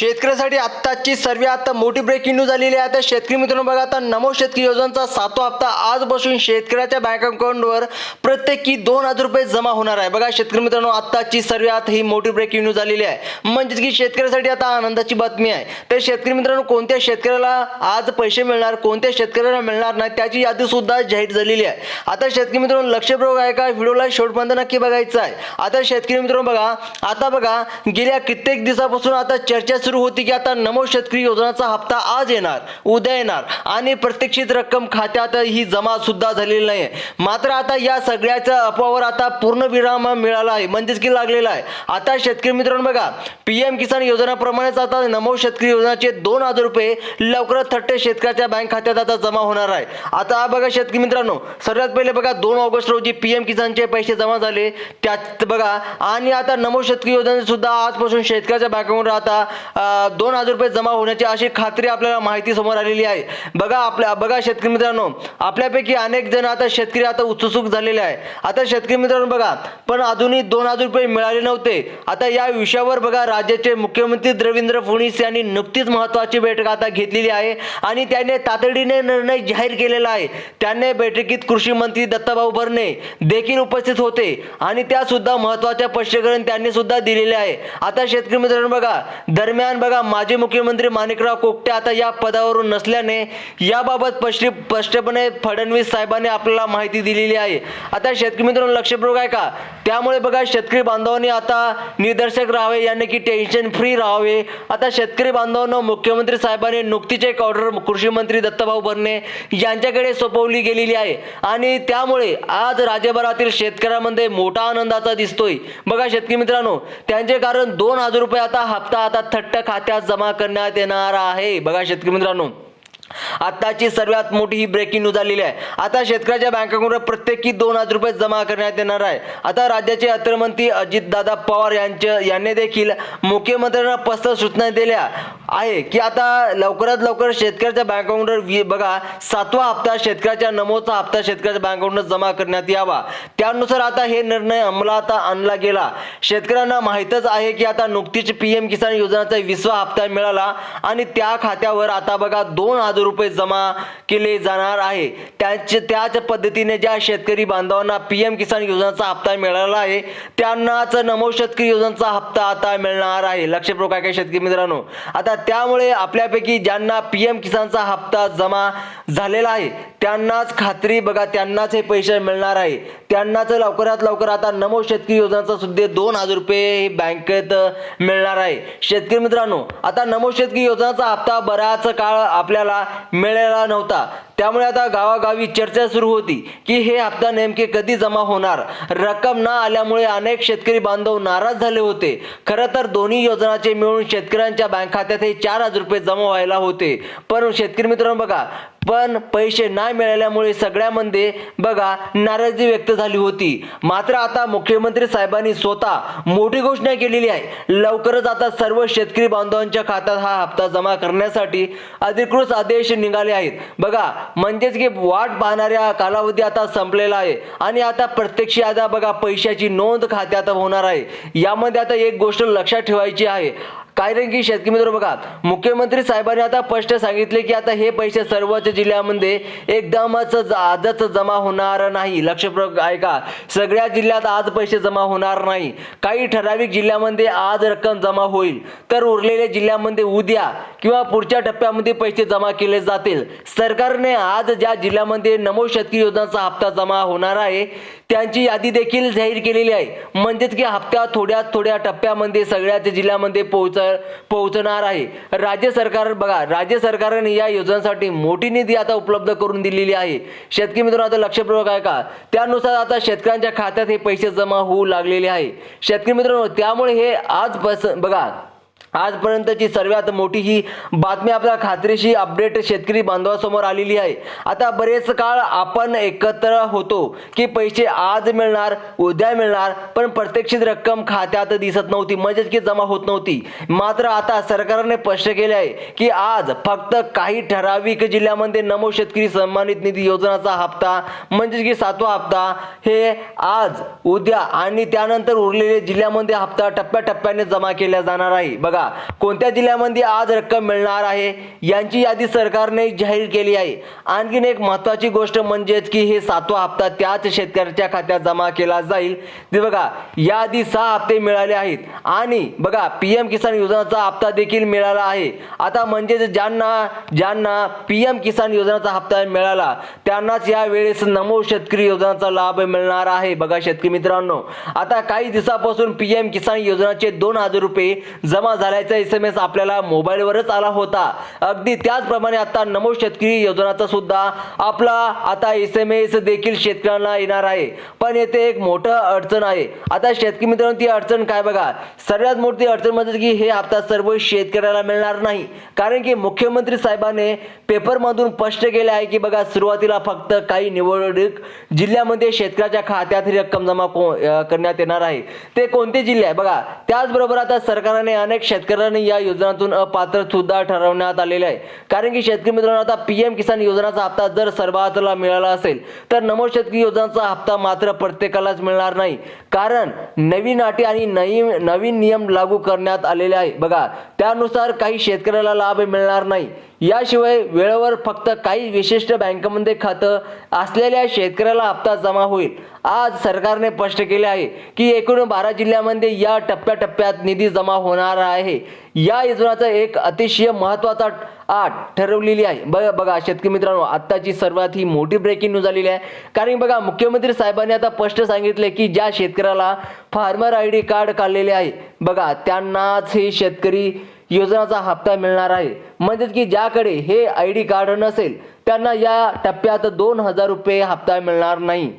शेतकऱ्यासाठी आत्ताची सर्वात मोठी ब्रेकिंग न्यूज आलेली आहे. तर शेतकरी मित्रांनो बघा आता नमो शेतकरी योजनेचा सातवा हप्ता आजपासून शेतकऱ्याच्या बँक अकाउंटवर प्रत्येकी दोन हजार रुपये जमा होणार आहे. बघा शेतकरी मित्रांनो आत्ताची सर्वात ही मोठी ब्रेकिंग न्यूज आलेली आहे. म्हणजेच की शेतकऱ्यासाठी आता आनंदाची बातमी आहे. तर शेतकरी मित्रांनो कोणत्या शेतकऱ्याला आज पैसे मिळणार कोणत्या शेतकऱ्याला मिळणार नाही त्याची यादी सुद्धा जाहीर झालेली आहे. आता शेतकरी मित्रांनो लक्षपूर्वक आहे का? व्हिडिओला शेवटपर्यंत नक्की बघायचं आहे. आता शेतकरी मित्रांनो बघा आता बघा गेल्या कित्येक दिवसापासून आता चर्चा सुरू होती की आता नमो शेतकरी योजनाचा हप्ता आज येणार उद्या येणार आणि प्रत्यक्षित रक्कम खात्यात ही जमा सुद्धा झालेली नाही मात्र आता या सगळ्याच्या अफवावर आता पूर्ण विराम मिळाला आहे म्हणजेच की लागलेला आहे. आता शेतकरी मित्रांनो बघा पी एम किसान योजनाप्रमाणेच आता नमो शेतकरी योजनाचे दोन हजार रुपये लवकरच थट्टे शेतकऱ्याच्या बँक खात्यात आता जमा होणार आहे. आता बघा शेतकरी मित्रांनो सर्वात पहिले बघा दोन ऑगस्ट रोजी पी एम किसानचे पैसे जमा झाले. त्यात बघा आणि आता नमो शेतकरी योजना सुद्धा आजपासून शेतकऱ्याच्या बँकावर आता दोन हजार रुपये जमा होण्याची अशी खात्री आपल्याला माहिती समोर आलेली आहे. बघा आपल्या बघा शेतकरी मित्रांनो आपल्यापैकी अनेक जण आता शेतकरी आता उत्सुक झालेले आहे. आता शेतकरी मित्रांनो बघा पण अजूनही दोन हजार रुपये मिळाले नव्हते. आता या विषयावर बघा राज्याचे मुख्यमंत्री देवेंद्र फडणवीस यांनी नुकतीच महत्वाची बैठक आता घेतलेली आहे आणि त्याने तातडीने निर्णय जाहीर केलेला आहे. त्याने बैठकीत कृषी मंत्री दत्ताभाऊ भरणे देखील उपस्थित होते आणि त्या सुद्धा महत्त्वाच्या स्पष्टीकरण त्यांनी सुद्धा दिलेले आहे. आता शेतकरी मित्रांनो बघा दरम्यान बघा माजी मुख्यमंत्री माणिकराव कोकटे आता या पदावरून नसल्याने याबाबत स्पष्टपणे फडणवीस साहेबांनी आपल्याला माहिती दिलेली आहे. आता शेतकरी मित्रांनो लक्षपूर्वक आहे का? त्यामुळे बघा शेतकरी बांधवांनी आता निदर्शक राहावे याने की टेन्शन फ्री राहावे. आता शेतकरी बांधवांना मुख्यमंत्री साहेबांनी नुकतीच एक ऑर्डर कृषी मंत्री दत्तभाऊ भरणे यांच्याकडे सोपवली गेलेली आहे. आणि त्यामुळे आज राज्यभरातील शेतकऱ्यांमध्ये मोठा आनंदाचा दिसतोय. बघा शेतकरी मित्रांनो त्यांचे कारण दोन हजार रुपये आता हप्ता आता घट्ट खात्यात जमा करण्यात येणार आहे. बघा शेतकरी मित्रांनो आताची सर्वात मोठी ही ब्रेकिंग न्यूज आलेली आहे. आता शेतकऱ्याच्या बँक अकाउंटवर प्रत्येकी दोन हजार रुपये जमा करण्यात येणार आहे. आता राज्याचे अर्थमंत्री अजितदादा पवार यांच्या यांनी देखील मुख्यमंत्र्यांना पस्त सूचना दिल्या आहे की आता लवकरात लवकर शेतकऱ्याच्या बँक अकाउंटवर बघा सातवा हप्ता शेतकऱ्याच्या नमोचा हप्ता शेतकऱ्याच्या बँक अकाउंटवर जमा करण्यात यावा. त्यानुसार आता हे निर्णय अंमलात आणला गेला. शेतकऱ्यांना माहीतच आहे की आता नुकतीच पी एम किसान योजनेचा विसवा हप्ता मिळाला आणि त्या खात्यावर आता बघा दोन हजार रुपये जमा केले जाणार आहे. त्याच त्याच पद्धतीने ज्या शेतकरी बांधवांना पी एम किसान योजनेचा हप्ता मिळाला आहे त्यांनाच नमो शेतकरी योजनेचा हप्ता आता मिळणार आहे. लक्षपूर्वक काय काय शेतकरी मित्रांनो. आता त्यामुळे आपल्यापैकी ज्यांना पी एम किसानचा हप्ता जमा झालेला आहे त्यांनाच खात्री बघा त्यांनाच हे पैसे मिळणार आहे. त्यांनाच लवकरात लवकर आता नमो शेतकरी योजनाचा सुद्धा दोन हजार रुपये बँकेत मिळणार आहे. शेतकरी मित्रांनो आता नमो शेतकरी योजनाचा हप्ता बराच काळ आपल्याला मिळाला नव्हता. त्यामुळे आता गावागावी चर्चा सुरू होती की हे हप्ता नेमके कधी जमा होणार? रक्कम न आल्यामुळे अनेक शेतकरी बांधव नाराज झाले होते. खरं तर दोन्ही योजनाचे मिळून शेतकऱ्यांच्या बँक खात्यात हे चार हजार रुपये जमा व्हायला होते. पण शेतकरी मित्रांनो बघा पण पैसे नाही मिळाल्यामुळे सगळ्यामध्ये बघा नाराजी व्यक्त झाली होती. मात्र आता मुख्यमंत्री साहेबांनी स्वतः मोठी घोषणा केलेली आहे. लवकरच आता सर्व शेतकरी बांधवांच्या खात्यात हा हप्ता जमा करण्यासाठी अधिकृत आदेश निघाले आहेत. बघा म्हणजेच की वाट पाहणाऱ्या कालावधी आता संपलेला आहे. आणि आता प्रत्यक्ष आता बघा पैशाची नोंद खात्यात होणार आहे. यामध्ये आता एक गोष्ट लक्षात ठेवायची आहे. कारण की शेतकरी मित्र बघा मुख्यमंत्री साहेबांनी आता स्पष्ट सांगितले की आता हे पैसे सर्वच जिल्ह्यामध्ये एकदमच आजच जमा होणार नाही. लक्षपूर्वक ऐका सगळ्या जिल्ह्यात आज पैसे जमा होणार नाही. काही ठराविक जिल्ह्यामध्ये आज रक्कम जमा होईल. तर उरलेल्या जिल्ह्यामध्ये उद्या किंवा पुढच्या टप्प्यामध्ये पैसे जमा केले जातील. सरकारने आज ज्या जिल्ह्यामध्ये नमो शेतकरी योजनाचा हप्ता जमा होणार आहे त्यांची यादी देखील जाहीर केलेली आहे. म्हणजेच की हप्ता थोड्या थोड्या टप्प्यामध्ये सगळ्याच जिल्ह्यामध्ये पोहोच पोहोचणार आहे. राज्य सरकार बघा राज्य सरकारने या योजनांसाठी मोठी निधी आता उपलब्ध करून दिलेली आहे. शेतकरी मित्रांनो आता लक्षपूर्वक आहे का? त्यानुसार आता शेतकऱ्यांच्या खात्यात हे पैसे जमा होऊ लागलेले आहे. शेतकरी मित्रांनो त्यामुळे हे आज बस बघा आजपर्यंतची सर्वात मोठी ही बातमी आपल्या खात्रीशी अपडेट शेतकरी बांधवासमोर आलेली आहे. आता बरेच काळ आपण एकत्र होतो की पैसे आज मिळणार उद्या मिळणार पण प्रत्यक्षित रक्कम खात्यात दिसत नव्हती म्हणजेच की जमा होत नव्हती. मात्र आता सरकारने स्पष्ट केले आहे की आज फक्त काही ठराविक जिल्ह्यामध्ये नमो शेतकरी सन्मानित निधी योजनाचा हप्ता म्हणजेच की सातवा हप्ता हे आज उद्या आणि त्यानंतर उरलेले जिल्ह्यामध्ये हप्ता टप्प्याटप्प्याने जमा केला जाणार आहे. बघा कोणत्या जिल्ह्यामध्ये आज रक्कम मिळणार आहे यांची यादी सरकारने जाहीर केली आहे. आणखीन एक महत्त्वाची गोष्ट म्हणजेच की हे सातवा हप्ता त्याच शेतकऱ्याच्या खात्यात जमा केला जाईल. ते बघा याआधी सहा हप्ते मिळाले आहेत आणि बघा पी एम किसान योजनाचा हप्ता देखील मिळाला आहे. आता म्हणजेच ज्यांना ज्यांना पी एम किसान योजनाचा हप्ता मिळाला त्यांनाच यावेळेस नमो शेतकरी योजनाचा लाभ मिळणार आहे. बघा शेतकरी मित्रांनो आता काही दिवसापासून पी एम किसान योजनाचे दोन हजार रुपये जमा झाल्याचा एस एम एस आपल्याला मोबाईलवरच आला होता. अगदी त्याचप्रमाणे आता नमो शेतकरी योजनाचा सुद्धा आपला आता एस एम एस देखील शेतकऱ्यांना येणार आहे. पण येथे एक मोठं अडचण आहे. आता शेतकरी मित्रांनो ती अडचण काय बघा? सर्वात मोठी अडचण म्हणजे की हे हप्ता सर्व शेतकऱ्याला मिळणार नाही. कारण की मुख्यमंत्री साहेबाने पेपरमधून स्पष्ट केले आहे की बघा सुरुवातीला फक्त काही निवडणूक जिल्ह्यामध्ये शेतकऱ्याच्या खात्यात ही रक्कम जमा करण्यात येणार आहे. ते कोणते जिल्हे आहे? बघा त्याचबरोबर आता सरकारने अनेक शेतकऱ्यांनी या योजनातून अपात्र सुद्धा ठरवण्यात आलेले आहे. कारण की शेतकरी मित्रांनो आता पी एम किसान योजनाचा हप्ता जर सर्वातला मिळाला असेल तर नमो शेतकरी योजनाचा हप्ता मात्र प्रत्येकालाच मिळणार नाही. कारण नवीन अटी आणि नवीन नवीन नियम लागू करण्यात आलेले आहे. बघा त्यानुसार काही शेतकऱ्याला लाभ मिळणार नाही. याशिवाय वेळेवर फक्त काही विशिष्ट बँकेमध्ये खातं असलेल्या शेतकऱ्याला हप्ता जमा होईल. आज सरकारने स्पष्ट केले आहे की एकूण बारा जिल्ह्यामध्ये या टप्प्याटप्प्यात निधी जमा होणार आहे. या योजनाचा एक अतिशय महत्त्वाचा आठ ठरवलेली आहे. बघा बघा शेतकरी मित्रांनो आत्ताची सर्वात ही मोठी ब्रेकिंग न्यूज आलेली आहे. कारण बघा मुख्यमंत्री साहेबांनी आता स्पष्ट सांगितले की ज्या शेतकऱ्याला फार्मर आय डी कार्ड काढलेले आहे बघा त्यांनाच हे शेतकरी योजनाचा हप्ता मिळणार आहे. म्हणजेच की ज्याकडे हे आय डी कार्ड नसेल त्यांना या टप्प्यात दोन हजार रुपये हप्ता मिळणार नाही.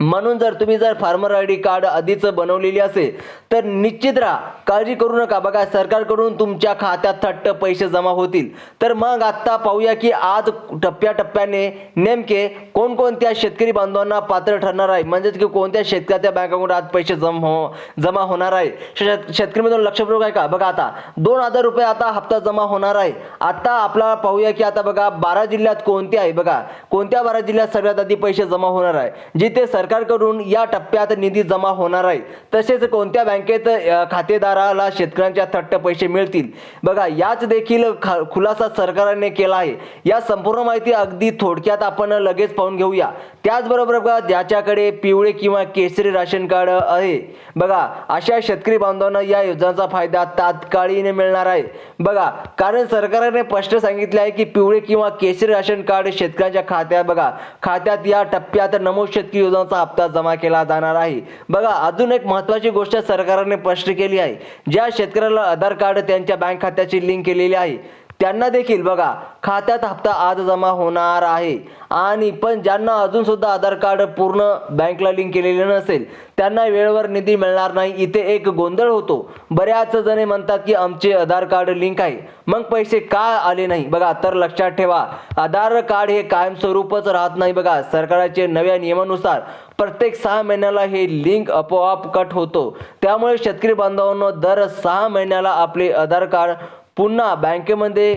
म्हणून जर तुम्ही जर फार्मर आय डी कार्ड आधीच बनवलेली असेल तर निश्चित राहा काळजी करू नका. बघा सरकारकडून तुमच्या खात्यात थट्ट पैसे जमा होतील. तर मग आत्ता पाहूया की आज टप्प्याटप्प्याने नेमके कोणकोणत्या शेतकरी बांधवांना पात्र ठरणार आहे. म्हणजेच की कोणत्या शेतकऱ्याच्या बँक अकाउंट आज पैसे जमा हो जमा होणार आहे. शेत शेतकरी मित्रांनो लक्षपूर्वक आहे का बघा आता दोन हजार रुपये आता हप्ता जमा होणार आहे. आता आपला पाहूया की आता बघा बारा जिल्ह्यात कोणते आहे? बघा कोणत्या बारा जिल्ह्यात सगळ्यात आधी पैसे जमा होणार आहे? जिथे सर सरकारकडून या टप्प्यात निधी जमा होणार आहे. तसेच कोणत्या बँकेत खातेदाराला शेतकऱ्यांच्या थट्ट पैसे मिळतील? बघा याच देखील खुलासा सरकारने केला आहे. या संपूर्ण माहिती अगदी थोडक्यात आपण लगेच पाहून घेऊया. त्याचबरोबर बघा ज्याच्याकडे पिवळे किंवा केसरी राशन कार्ड आहे. बघा अशा शेतकरी बांधवांना या योजनेचा फायदा तात्काळीने मिळणार आहे. बघा कारण सरकारने स्पष्ट सांगितले आहे की पिवळे किंवा केसरी राशन कार्ड शेतकऱ्यांच्या खात्यात बघा खात्यात या टप्प्यात नमो शेतकरी योजनाचा हप्ता जमा केला जाणार आहे. बघा अजून एक महत्वाची गोष्ट सरकारने स्पष्ट केली आहे. ज्या शेतकऱ्याला आधार कार्ड त्यांच्या बँक खात्याची लिंक केलेली आहे त्यांना देखील बघा खात्यात हप्ता आज जमा होणार आहे. आणि पण ज्यांना अजून सुद्धा आधार कार्ड पूर्ण बँकला लिंक केलेले नसेल त्यांना वेळेवर निधी मिळणार नाही. इथे एक गोंधळ होतो. बऱ्याच जणे म्हणतात की आमचे आधार कार्ड लिंक आहे. मग पैसे का आले नाही? बघा तर लक्षात ठेवा. आधार कार्ड हे कायमस्वरूपच राहत नाही बघा. सरकारचे नव्या नियमानुसार प्रत्येक सहा महिन्याला हे लिंक आपोआप कट होतो. त्यामुळे शेतकरी बांधवांना दर सहा महिन्याला आपले आधार कार्ड पुन्हा बँकेमध्ये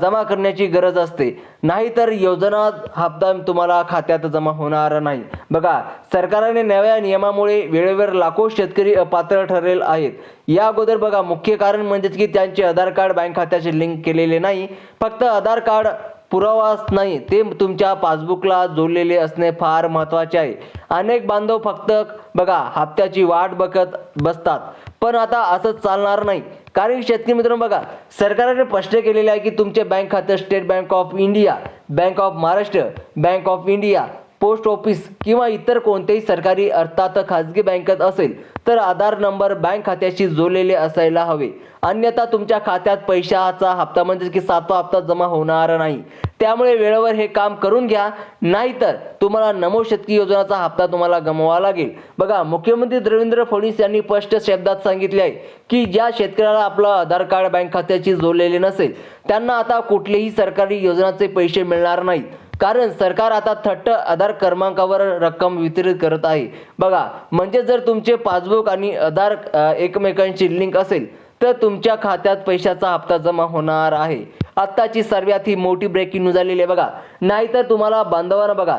जमा करण्याची गरज असते. नाहीतर योजना हप्ता तुम्हाला खात्यात जमा होणार नाही. बघा सरकारने नव्या नियमामुळे वेळेवर लाखो शेतकरी अपात्र ठरलेले आहेत. या अगोदर बघा मुख्य कारण म्हणजेच की त्यांचे आधार कार्ड बँक खात्याशी लिंक केलेले नाही. फक्त आधार कार्ड पुरावाच नाही ते तुमच्या पासबुकला जोडलेले असणे फार महत्त्वाचे आहे. अनेक बांधव फक्त बघा हप्त्याची वाट बघत बसतात. पण आता असं चालणार नाही. कारण की शेतकरी मित्रांनो बघा सरकारने स्पष्ट केलेले आहे की तुमचे बँक खातं State Bank of India Bank of Maharashtra Bank of India post office किंवा इतर कोणतेही सरकारी अर्थात खाजगी बँकेत असेल तर आधार नंबर बँक खात्याशी जोडलेले असायला हवे. अन्यथा तुमच्या खात्यात पैशाचा हप्ता म्हणजे की सातवा हप्ता जमा होणार नाही. त्यामुळे वेळेवर हे काम करून घ्या. नाहीतर तुम्हाला नमो शेतकी योजनाचा हप्ता तुम्हाला गमवावा लागेल. बघा मुख्यमंत्री देवेंद्र फडणवीस यांनी स्पष्ट शब्दात सांगितले आहे की ज्या शेतकऱ्याला आपलं आधार कार्ड बँक खात्याशी जोडलेले नसेल त्यांना आता कुठलेही सरकारी योजनाचे पैसे मिळणार नाहीत. कारण सरकार आता थट्ट आधार क्रमांकावर रक्कम वितरित करत आहे. बघा म्हणजे जर तुमचे पासबुक आणि आधार एकमेकांची लिंक असेल तर तुमच्या खात्यात पैशाचा हप्ता जमा होणार आहे. आत्ताची सर्वात ही मोठी ब्रेकिंग न्यूज आलेली आहे बघा. नाहीतर तुम्हाला बांधवांना बघा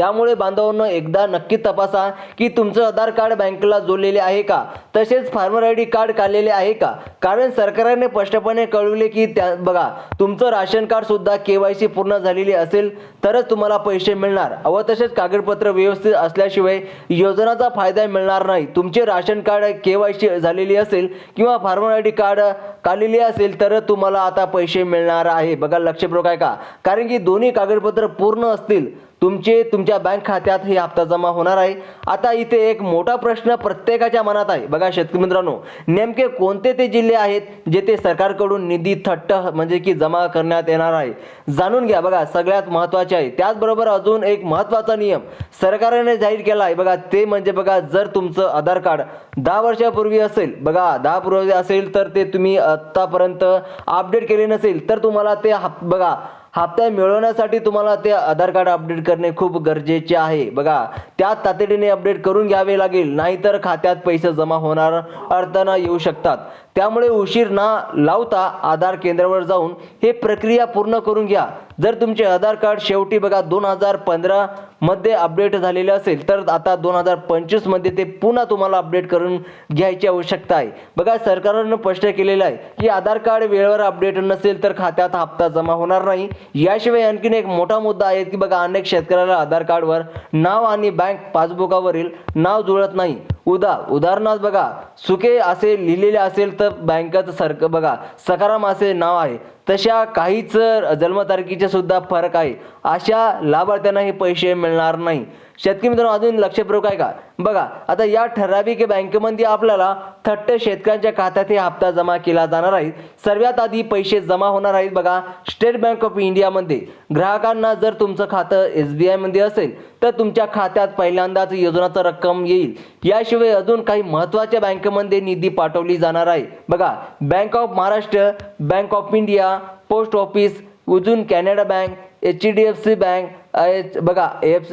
त्यामुळे बांधवांनो एकदा नक्की तपासा की तुमचं आधार कार्ड बँकेला जोडलेले आहे का? तसेच फार्मर आय डी कार्ड काढलेले आहे का? कारण सरकारने स्पष्टपणे कळवले की त्या बघा तुमचं राशन कार्ड सुद्धा के वाय सी पूर्ण झालेली असेल तरच तुम्हाला पैसे मिळणार. व तसेच कागदपत्र व्यवस्थित असल्याशिवाय योजनाचा फायदा मिळणार नाही. तुमचे ration card K Y C झालेली असेल किंवा फार्मर आय डी कार्ड काढलेली असेल तर तुम्हाला आता पैसे मिळणार आहे. बघा लक्षपूर्वक आहे का कारण की दोन्ही कागदपत्र पूर्ण असतील. तुमचे तुमच्या बँक खात्यात हे हप्ता जमा होणार आहे. आता इथे एक मोठा प्रश्न प्रत्येकाच्या मनात आहे. बघा शेतकरी मित्रांनो नेमके कोणते ते जिल्हे आहेत जेथे सरकारकडून निधी थट्ट म्हणजे की जमा करण्यात येणार आहे? जाणून घ्या. बघा सगळ्यात महत्त्वाचे आहे. त्याचबरोबर अजून एक महत्त्वाचा नियम सरकारने जाहीर केला आहे. बघा ते म्हणजे बघा जर तुमचं आधार कार्ड दहा वर्षापूर्वी असेल बघा दहा पूर्वी असेल तर ते तुम्ही आत्तापर्यंत अपडेट केले नसेल तर तुम्हाला ते हप बघा हप्ता मिळवण्यासाठी तुम्हाला ते आधार कार्ड अपडेट करणे खूप गरजेचे आहे. बघा त्यात तातडीने अपडेट करून घ्यावे लागेल नाहीतर खात्यात पैसे जमा होणार अडचणा येऊ शकतात. त्यामुळे उशीर ना लावता आधार केंद्रावर जाऊन हे प्रक्रिया पूर्ण करून घ्या. जर तुमचे आधार कार्ड शेवटी बघा दोन हजार पंधरामध्ये अपडेट झालेले असेल तर आता दोन हजार पंचवीसमध्ये ते पुन्हा तुम्हाला अपडेट करून घ्यायची आवश्यकता आहे. बघा सरकारनं स्पष्ट केलेलं आहे की आधार कार्ड वेळेवर अपडेट नसेल तर खात्यात हप्ता जमा होणार नाही. याशिवाय आणखीन एक मोठा मुद्दा आहे की बघा अनेक शेतकऱ्याला आधार कार्डवर नाव आणि बँक पासबुकावरील नाव जुळत नाही. उदा उदाहरणार्थ बघा सुके असे लिहिलेले असेल तर बँकेचं सरक बघा सकाराम असे नाव आहे. तशा काहीच जन्मतारखेचे सुद्धा फरक आहे. अशा लाभार्थ्यांना हे पैसे मिळणार नाही. शेतकरी मित्रांनो अजून लक्षपूर्वक आहे का? बघा आता या ठराविक बँकेमध्ये आपल्याला थट्ट शेतकऱ्यांच्या खात्यात हे हप्ता जमा केला जाणार आहे. सर्वात आधी पैसे जमा होणार आहेत बघा स्टेट बँक ऑफ इंडियामध्ये. ग्राहकांना जर तुमचं खातं एस बी आयमध्ये असेल तर तुमच्या खात्यात पहिल्यांदाच योजनाचं रक्कम येईल. याशिवाय अजून काही महत्त्वाच्या बँकेमध्ये निधी पाठवली जाणार आहे. बघा Bank of Maharashtra Bank of India post office उजून Canara bank H D F C bank H बघा एफ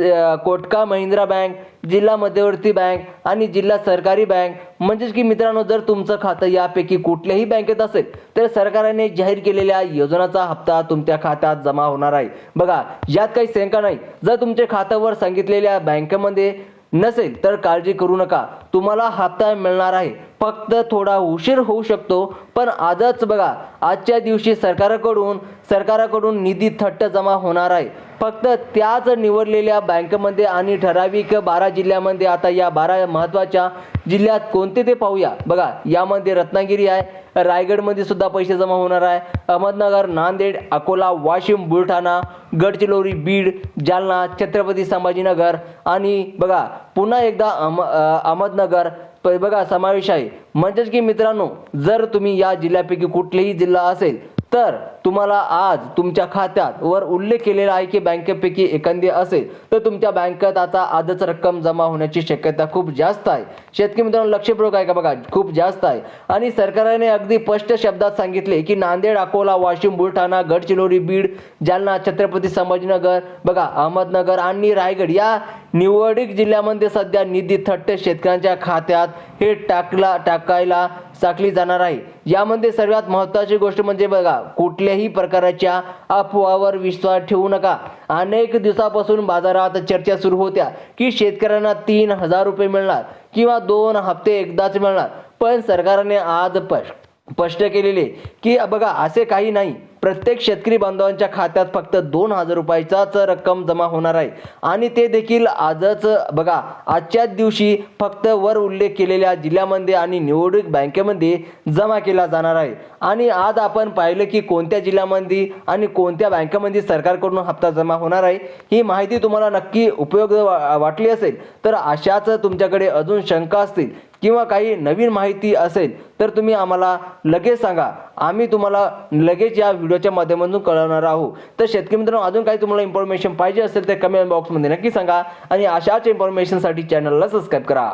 कोटका महिंद्रा बँक जिल्हा मध्यवर्ती बँक आणि जिल्हा सरकारी बँक. म्हणजेच की मित्रांनो जर तुमचं खातं यापैकी कुठल्याही बँकेत असेल तर सरकारने जाहीर केलेल्या योजनाचा हप्ता तुमच्या खात्यात जमा होणार आहे. बघा यात काही शंका नाही. जर तुमच्या खात्यावर सांगितलेल्या बँकेमध्ये नसेल तर काळजी करू नका. तुम्हाला हप्ता मिळणार आहे. फक्त थोडा उशीर होऊ शकतो पण आजच बघा आजच्या दिवशी सरकारकडून सरकारकडून निधी थट्ट जमा होणार आहे. फक्त त्याच निवडलेल्या बँकेमध्ये आणि ठराविक बारा जिल्ह्यामध्ये आता या बारा महत्त्वाच्या जिल्ह्यात कोणते ते पाहूया. बघा यामध्ये रत्नागिरी आहे रायगडमध्ये सुद्धा पैसे जमा होणार आहे अहमदनगर नांदेड अकोला वाशिम बुलढाणा गडचिरोली बीड जालना छत्रपती संभाजीनगर आणि बघा पुन्हा एकदा अहम अहमदनगर बघा समावेश आहे. म्हणजेच की मित्रांनो जर तुम्ही या जिल्ह्यापैकी कुठलेही जिल्हा असेल तर तुम्हाला आज तुमच्या खात्यात वर उल्लेख केलेला आहे की बँकेपैकी एखादी असेल तर तुमच्या बँकेत आता आजच रक्कम जमा होण्याची शक्यता खूप जास्त आहे. शेतकरी मित्रांनो लक्षपूर्वक आहे का बघा खूप जास्त आहे. आणि सरकारने अगदी स्पष्ट शब्दात सांगितले की नांदेड अकोला वाशिम बुलढाणा गडचिरोली बीड जालना छत्रपती संभाजीनगर बघा अहमदनगर आणि रायगड या निवडक जिल्ह्यामध्ये सध्या निधी थट्ट शेतकऱ्यांच्या खात्यात हे टाकला टाकायला चाकली जाणार आहे. यामध्ये सर्वात महत्त्वाची गोष्ट म्हणजे बघा कुठल्याही प्रकाराच्या अफवावर विश्वास ठेवू नका. अनेक दिवसापासून बाजारात चर्चा सुरू होत्या की शेतकऱ्यांना तीन हजार रुपये मिळणार किंवा दोन हप्ते एकदाच मिळणार. पण सरकारने आज स्पष्ट केलेले की बघा असे काही नाही. प्रत्येक शेतकरी बांधवांच्या खात्यात फक्त दोन हजार रुपयाचाच रक्कम जमा होणार आहे. आणि ते देखील आजच बघा आजच्याच दिवशी फक्त वर उल्लेख केलेल्या जिल्ह्यामध्ये आणि निवडणूक बँकेमध्ये जमा केला जाणार आहे. आणि आज आपण पाहिलं की कोणत्या जिल्ह्यामध्ये आणि कोणत्या बँकेमध्ये सरकारकडून हप्ता जमा होणार आहे ही माहिती तुम्हाला नक्की उपयोग वा- वाटली असेल तर अशाच तुमच्याकडे अजून शंका असतील किंवा काही नवीन माहिती असेल तर तुम्ही आम्हाला लगेच सांगा. आम्ही तुम्हाला लगेच या व्हिडिओच्या माध्यमातून कळवणार आहोत. तर शेतकरी मित्रांनो अजून काही तुम्हाला इन्फॉर्मेशन पाहिजे असेल तर कमेंट बॉक्समध्ये नक्की सांगा. आणि अशाच इन्फॉर्मेशनसाठी चॅनलला सबस्क्राईब करा.